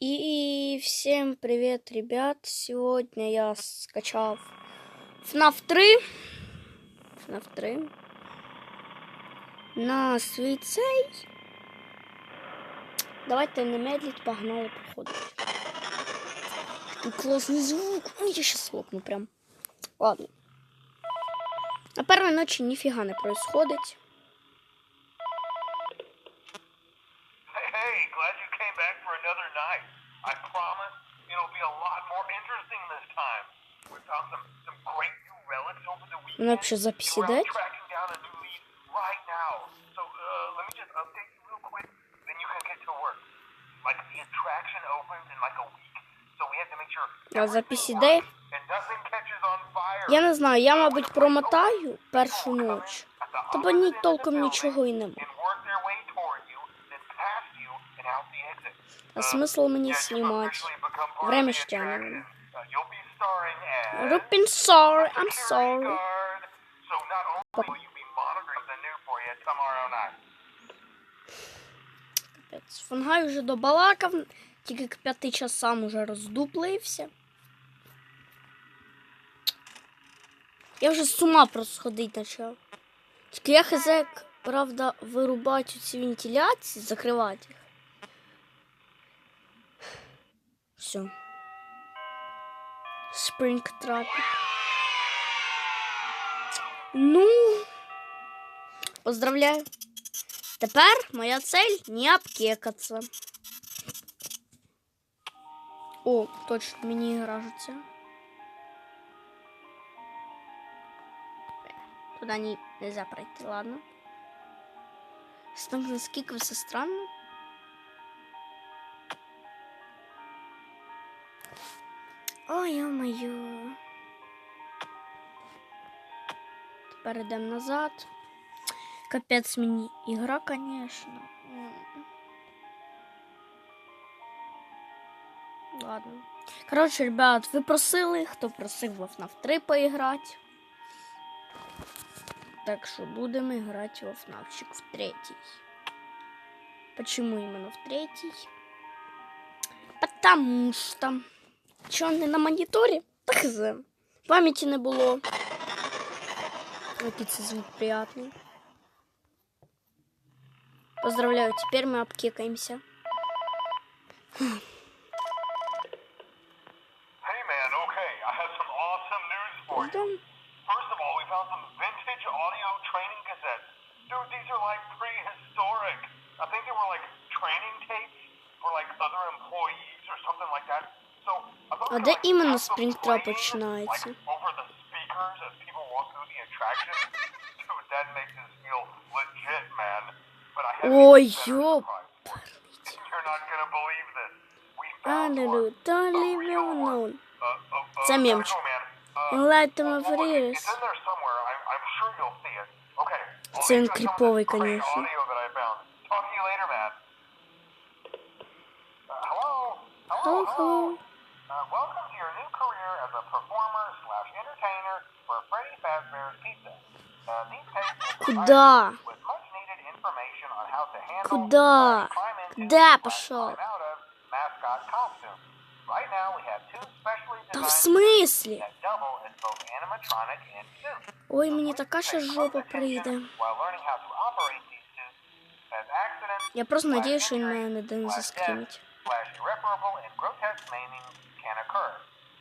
И всем привет, ребят! Сегодня я скачал FNAF 3. FNAF 3. На свій цей. Давайте не медлить, погнали проходить. Такий классный звук. Ой, я сейчас лопну прям. Ладно. На первой ночи нифига не происходит. Hey, hey, other night. I promise it'll be a lot more interesting this time. We found some, some great new relics over the weekend. Вона вообще записи дать? А записи де? Я не знаю, я, мабуть, промотаю першу ніч. Та бо ні толком нічого і нема. А смысл мне снимать? Время стянем. Рупин, sorry, I'm sorry. Капець, фонгай уже добалакав, тільки к п'яти часам уже роздуплився. Я вже з ума просто сходить почав. Тільки я хз правда, вирубати ці вентиляції, закривати їх. Все. Спринг трапік. Ну, поздравляю. Тепер моя цель не обкекаться. О, точно, мені гражуться. Туда не, нельзя пройти, ладно. Насколько все странно. Ой, ё-моё. Тепер йдемо назад. Капець мені ігра, конечно. Ладно. Короче, ребят, ви просили, хто просив в FNAF 3 поіграти. Так що будемо грати в FNAFчик в третій. Почему именно в третій? Потому что. Чё, не на моніторі? Так хз. Пам'яті не було. Який це звук приятний. Поздравляю, теперь мы обкекаемся. Hey man, okay, I have some awesome news for you. Ждем. First of all, we found some vintage audio training cassettes. Dude, these are like prehistoric. I think they were like training tapes for like other employees or something like that. So I thought А we де could, like, іменно have them Спрінгтрап playing, починається? Like over the speakers as people walk through the attraction. Dude, that makes us feel legit, man. But I have Ой, an even better ёп. surprise. You're not gonna believe this. We I found don't one. know, don't A leave me real one. alone. Uh, uh, uh, Це gotta мемчик. go, man. Uh, And light them well, up well, for it- years. It's in there somewhere. I'm, I'm sure you'll see it. Okay. Well, Це він these are some of the кріповий, great конечно. audio that I found. Talk to you later, man. Uh, hello? Hello? Hello, hello. Uh, welcome to your new career as a performer slash entertainer for Freddy Fazbear's Pizza. Uh, these tapes will provide Куда? you with much needed information on how to handle Куда? uh, climb into Куда slash пошел? climb out of mascot costumes. Right now we have two specially Та в designed смислі? that double as both animatronic and suit. Ой, мені така ще жопа прийде. While learning how to operate these suits, as accidents, Я просто slash надіюсь, що він injuries, мене ніде не slash заскримить. death, slash irreparable and grotesque maimings can occur.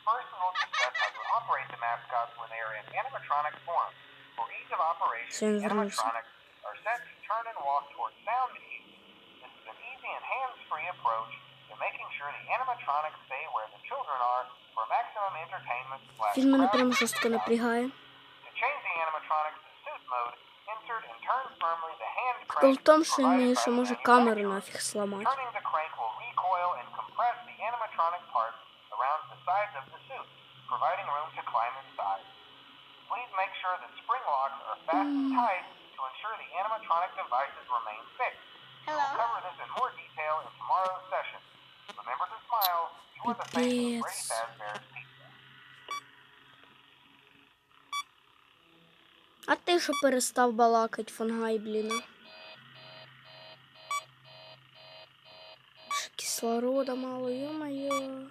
First, we'll discuss how to operate the mascots when they are in animatronic form. For ease of operation, animatronics are set to turn and walk towards sound cues. This is an easy and hands-free approach to making sure the animatronics stay where the children are for maximum entertainment Він мене прямо жорстко напрягає. to change the animatronics to suit mode, insert and turn the sides of the suit, providing room to climb inside. Please make sure the spring locks are fastened tight to ensure the animatronic devices remain fixed. We'll cover this in more detail in tomorrow's session. Remember to smile. You are the face of Freddy. Fazbear's Pizza. А ти що перестав балакать, фонгай, блін? Кислорода мало, ё-моё.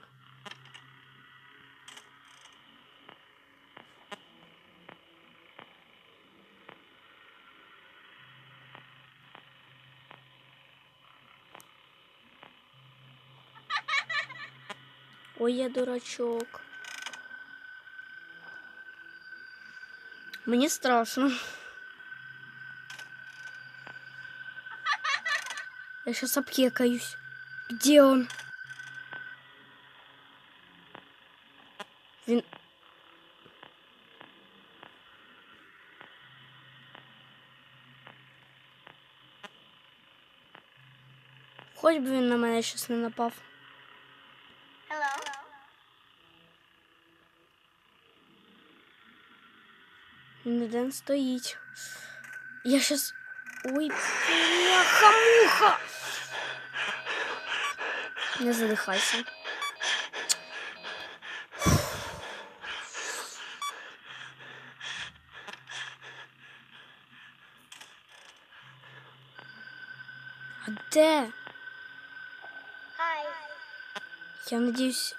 Ой, я дурачок. Мне страшно. Я сейчас обкекаюсь. Где он? Він... Хоч би на мене щось не напав. Він один стоїть. Я щас. Ой, бляха-муха! Не задихайся. А де? Я надіюсь.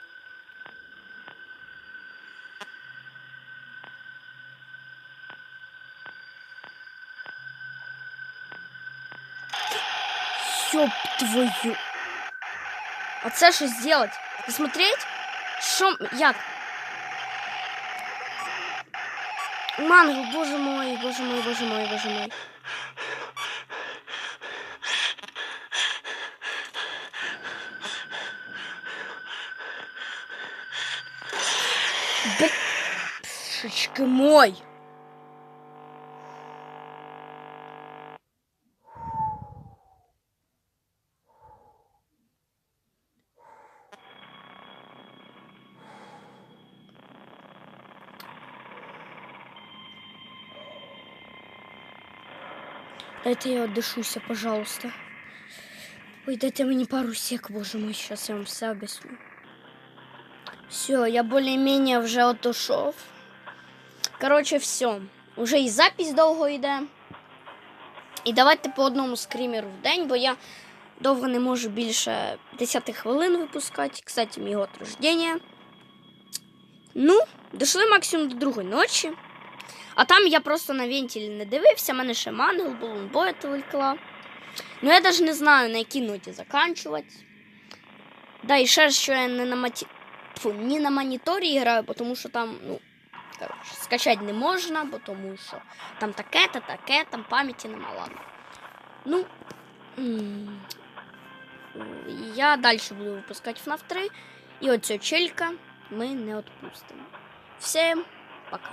Ёб твою. А це що сделать? Посмотреть? М- Як? Мангл, боже мой, боже мой, боже мой, боже мой. Бешечки мой. Дайте я отдышуся, пожалуйста. Ой, дайте мне пару сек, боже мой, сейчас я вам все объясню. Все, я более-менее вже отошов. Короче, все. Уже і запись довго йде. І давайте по одному скрімеру в день, бо я довго не можу більше 10 хвилин випускати. Кстати, мій год рождения. Ну, дійшли максимум до другої ночі. А там я просто на вентилі не дивився, в мене ще мангел був, боя толкла. Ну я навіть не знаю, на якій ноті заканчувати. Да, і ще що я не на маті... Фу, не на моніторі граю, бо тому що там, ну, коротше, скачати не можна, бо тому що там таке, та таке, там пам'яті нема, ладно. Ну, м, я далі буду випускати FNAF 3. І оцю челька ми не відпустимо. Всім пока.